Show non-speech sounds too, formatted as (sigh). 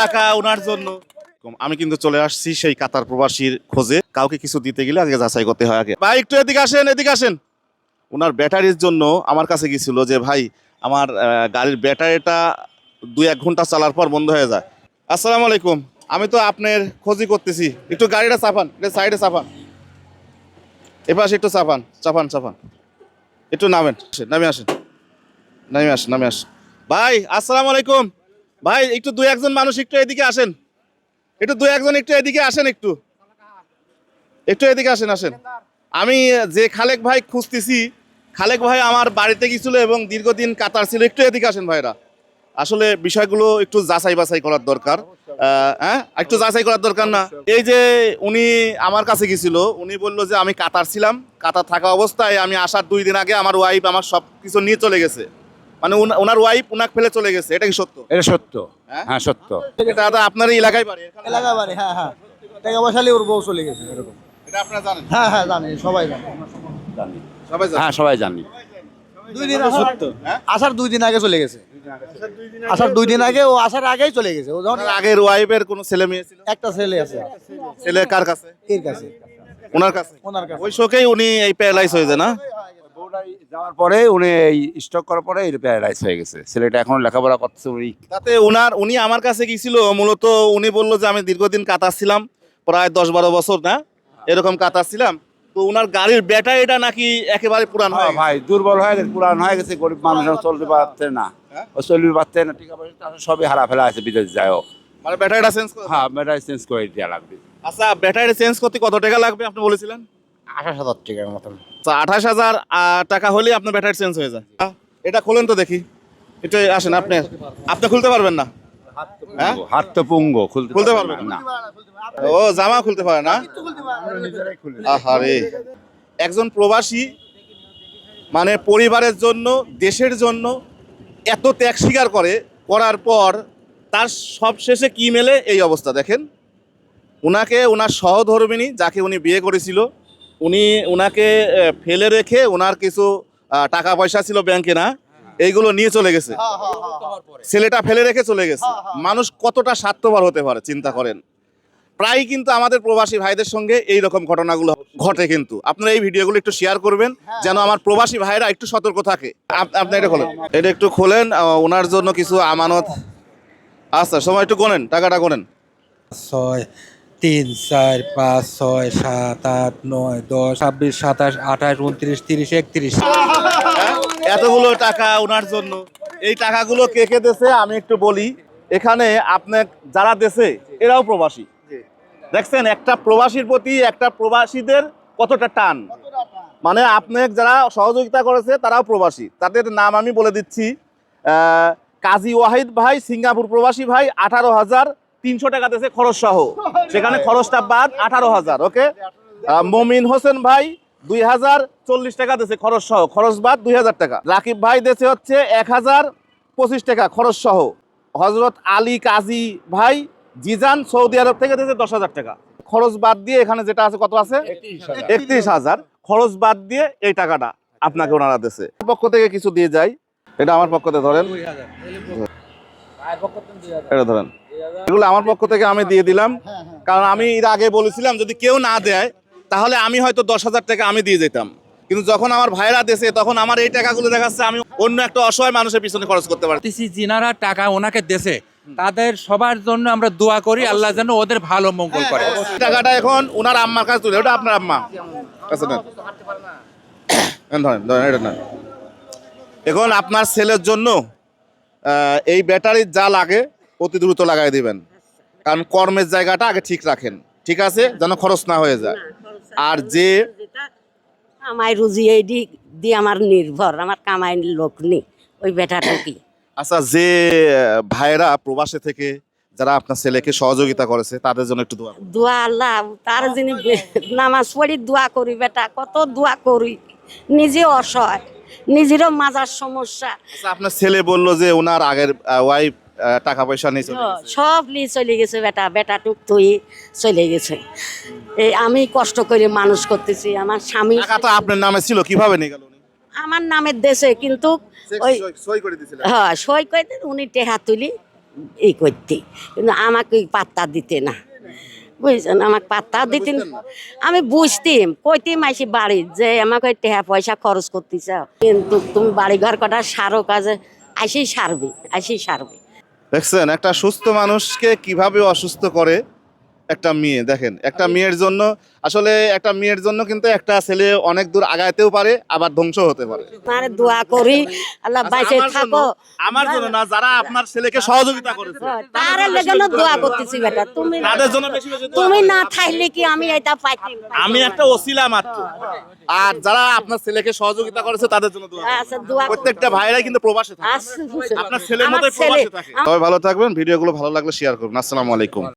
টাকা ওনার জন্য। আমি কিন্তু চলে আসছি সেই কাতার প্রবাসীর খোঁজে। কাউকে কিছু দিতে গেলে আগে যাচাই করতে হয় আগে। ভাই একটু এদিকে আসেন এদিকে আসেন। ওনার ব্যাটারির জন্য আমার কাছে গেছিল যে ভাই আমার গাড়ির ব্যাটারিটা দুই এক ঘণ্টা চালার পর বন্ধ হয়ে যায়। আসসালামু আলাইকুম। আমি তো আপনার খোঁজই করতেছি। একটু গাড়িটা চাপান এটা সাইডে চাপান। এপাশে একটু চাপান চাপান চাপান। একটু নামেন নামে আসেন। নামে আসেন নামে আসেন। ভাই আসসালামু আলাইকুম। ভাই, একটু দুই একজন মানুষ একটু এদিকে আসেন। একটু দুই একজন একটু এদিকে আসেন একটু। একটু এদিকে আসেন আসেন। আমি যে খালেক ভাই খুঁজতেছি, খালেক ভাই আমার বাড়িতে গেছিল এবং দীর্ঘদিন কাতার ছিল। একটু এদিকে আসেন ভাইরা। আসলে বিষয়গুলো একটু যাচাই বাছাই করার দরকার। হ্যাঁ? একটু যাচাই করার দরকার না। এই যে উনি আমার কাছে গেছিল উনি বলল যে আমি কাতার ছিলাম। কাতার থাকা অবস্থায় আমি আসার দুই দিন আগে আমার ওয়াইফ আমার সব কিছু নিয়ে চলে গেছে। মানে উনা- ওনার ওয়াইফ উনাকে ফেলে চলে গেছে এটা কি সত্য? এটা সত্য। হ্যাঁ? হ্যাঁ সত্য। এটা তো আপনার এলাকায় বাড়ি এখানে? এলাকা বাড়ি হ্যাঁ হ্যাঁ। টাকা পয়সালে ওর বউ চলে গেছে এরকম। এটা আপনারা জানেন? হ্যাঁ হ্যাঁ জানি সবাই জানে। সবাই জানেন হ্যাঁ সবাই জানি। দুই দিন আসার হ্যাঁ? আসার দুই দিন আগে চলে গেছে। আসার দুই দিন আগে ও আসার আগেই চলে গেছে। ও যখন আগের ওয়াইফের কোনো ছেলে মেয়ে ছিল? একটা ছেলে আছে। ছেলে কার কাছে? এর কাছে। ওনার কাছে? ওনার কাছে। ওই শোকেই উনি এই প্যারালাইজ হয়ে যায় না? বউটাই যাওয়ার পরে উনি এই স্টক করার পরে এই প্যারালাইজ হয়ে গেছে। ছেলেটা এখন লেখাপড়া করছে উনি। তাতে ওনার উনি আমার কাছে গিয়েছিল মূলত উনি বলল যে আমি দীর্ঘদিন কাতার ছিলাম প্রায় দশ বারো বছর না? এরকম কাতার ছিলাম। তো ওনার গাড়ির ব্যাটারিটা নাকি একেবারে পুরান হয় হ্যাঁ ভাই দুর্বল হয়ে গেছে পুরান হয়ে গেছে গরিব মানুষ চলতে পারছে না। ও চলতে পারছে না পয়সা টাকা সবই হারা ফেলা আছে বিদেশ যায় ও। মানে ব্যাটারিটা চেঞ্জ হ্যাঁ ব্যাটারি চেঞ্জ করে দেওয়া লাগবে। আচ্ছা ব্যাটারি চেঞ্জ করতে কত টাকা লাগবে আপনি বলেছিলেন? আঠাশ হাজার টাকার মতন। তো আঠাশ হাজার টাকা হলেই আপনার ব্যাটারি চেঞ্জ হয়ে যায়। এটা খোলেন তো দেখি। একটু আসেন আপনি আপনি খুলতে পারবেন না? হ্যাঁ? হাত তো পুঙ্গ খুলতে খুলতে পারবে পারবে না। ও জামা খুলতে পারে না? আহারে। একজন প্রবাসী মানে পরিবারের জন্য দেশের জন্য এত ত্যাগ স্বীকার করে করার পর তার সব শেষে কি মেলে? এই অবস্থা দেখেন। উনাকে ওনার সহধর্মিনী যাকে উনি বিয়ে করেছিল উনি ওনাকে ফেলে রেখে ওনার কিছু আহ, টাকা পয়সা ছিল ব্যাংকে না এইগুলো নিয়ে চলে গেছে। ছেলেটা ফেলে রেখে চলে গেছে। মানুষ কতটা স্বার্থপর হতে পারে চিন্তা করেন। প্রায় কিন্তু আমাদের প্রবাসী ভাইদের সঙ্গে এই রকম ঘটনাগুলো ঘটে কিন্তু। আপনারা এই ভিডিওগুলো একটু শেয়ার করবেন যেন আমার প্রবাসী ভাইরা একটু সতর্ক থাকে। আপ- আপনি এটা খোলেন। এটা একটু খোলেন ওনার জন্য কিছু আমানত। আচ্ছা সময় একটু গোনেন টাকাটা গোনেন। ছয়। তিন, চার, পাঁচ, ছয়, সাত, আট, নয়, দশ, ছাব্বিশ, সাতাশ, আঠাশ, উনত্রিশ, তিরিশ, একত্রিশ। হ্যাঁ? এতগুলো টাকা ওনার জন্য। এই টাকাগুলো কে কে দেছে আমি একটু বলি। এখানে আপনার যারা দেশে এরাও প্রবাসী। দেখছেন, একটা প্রবাসীর প্রতি একটা প্রবাসীদের কতটা টান। মানে আপনি যারা সহযোগিতা করেছে, তারাও প্রবাসী। তাদের নাম আমি বলে দিচ্ছি কাজী ওয়াহিদ ভাই, সিঙ্গাপুর প্রবাসী ভাই, আঠারো হাজার তিনশো টাকা দিয়েছে খরচ সহ। (laughs) সেখানে খরচটা বাদ আঠারো হাজার ওকে আহ, মমিন হোসেন ভাই দুই হাজার চল্লিশ টাকা দিয়েছে খরচ সহ। খরচ বাদ দুই হাজার টাকা। রাকিব ভাই দিয়েছে হচ্ছে এক হাজার পঁচিশ টাকা খরচ সহ। হজরত আলী কাজী ভাই জিজান সৌদি আরব থেকে দিয়েছে দশ হাজার টাকা। খরচ বাদ দিয়ে এখানে যেটা আছে কত আছে? একত্রিশ হাজার। খরচ বাদ দিয়ে এই টাকাটা আপনাকে ওনারা দিয়েছে। পক্ষ থেকে কিছু দিয়ে যায় এটা আমার পক্ষতে ধরেন। এটা ধরেন। এগুলো আমার পক্ষ থেকে আমি দিয়ে দিলাম। কারণ আমি এর আগে বলেছিলাম যদি কেউ না দেয় তাহলে আমি হয়তো দশ হাজার টাকা আমি দিয়ে যেতাম। কিন্তু যখন আমার ভাইরা দেশে তখন আমার এই টাকাগুলো দেখাচ্ছে আমি অন্য একটা অসহায় মানুষের পিছনে খরচ করতে পারি দেখতেছি যিনারা টাকা ওনাকে দেশে তাদের সবার জন্য আমরা দোয়া করি আল্লাহ যেন ওদের ভালো মঙ্গল করে। এই টাকাটা এখন ওনার আম্মার কাছে তুলে ওটা আপনার আম্মা। আচ্ছা ধরেন ধরেন এটা নেন। এখন আপনার ছেলের জন্য এই ব্যাটারির যা লাগে অতি দ্রুত লাগাই দিবেন। কারণ কর্মের জায়গাটা আগে ঠিক রাখেন। ঠিক আছে? যেন খরচ না হয়ে যায়। আর যে আমার রুজি এই দি- দিয়ে আমার নির্ভর আমার কামাই লোক নেই ওই বেটাটুকি আচ্ছা যে আহ, ভাইয়েরা প্রবাসে থেকে যারা আপনার ছেলেকে সহযোগিতা করেছে তাদের জন্য একটু দোয়া। দোয়া আল্লাহ তার যিনি নামাজ পড়ি দোয়া করি বেটা কত দোয়া করি। নিজে অসহায় নিজেরও মাজার সমস্যা। আচ্ছা আপনার ছেলে বলল যে ওনার আগের ওয়াইফ টাকা পয়সা নিয়ে চলে গেছে। সব নিয়ে চলে গেছে বেটা বেটাটুক তুই চলে গেছে। এই আমি কষ্ট করে মানুষ করতেছি আমার স্বামী টাকা তো আপনার নামে ছিল কীভাবে নিয়ে গেল আমার নামের দেশে কিন্তু ওই সই করে দিয়েছিলেন হ্যাঁ সই করে দিন, উনি টেহা তুলি ই করতে। কিন্তু আমাকে পাত্তা দিতে না। বুঝছেন? আমাকে পাত্তা দিতেন। আমি বুঝতাম কইতাম আইসি বাড়ি যে আমাকে টেহা পয়সা খরচ করতেছ। কিন্তু তুমি বাড়ি ঘর কটা সারো কাজে আইসি সারবি আইসি সারবি। দেখছেন একটা সুস্থ মানুষকে কীভাবে অসুস্থ করে? একটা মেয়ে দেখেন। একটা মেয়ের জন্য আসলে একটা মেয়ের জন্য কিন্তু একটা ছেলে অনেক দূর আগাইতেও পারে আবার ধ্বংস হতে পারে। তোমার দোয়া করি আল্লাহ বাইসে থাকো। আমার জন্য না যারা আপনার ছেলেকে সহযোগিতা করেছে। তার লেগে দোয়া করতেছি বেটা তুমি তাদের জন্য বেশি বেশি তুমি না থাকলে কি আমি এটা পাইতাম? আমি একটা ওসিলা মাত্র। আর যারা আপনার ছেলেকে সহযোগিতা করেছে তাদের জন্য দোয়া আচ্ছা দোয়া প্রত্যেকটা ভাইরাই কিন্তু প্রবাসে থাকে। আচ্ছা, আপনার ছেলের মতোই প্রবাসে থাকে। সবাই ভালো থাকবেন ভিডিওগুলো ভালো লাগলে শেয়ার করুন আসসালামু আলাইকুম।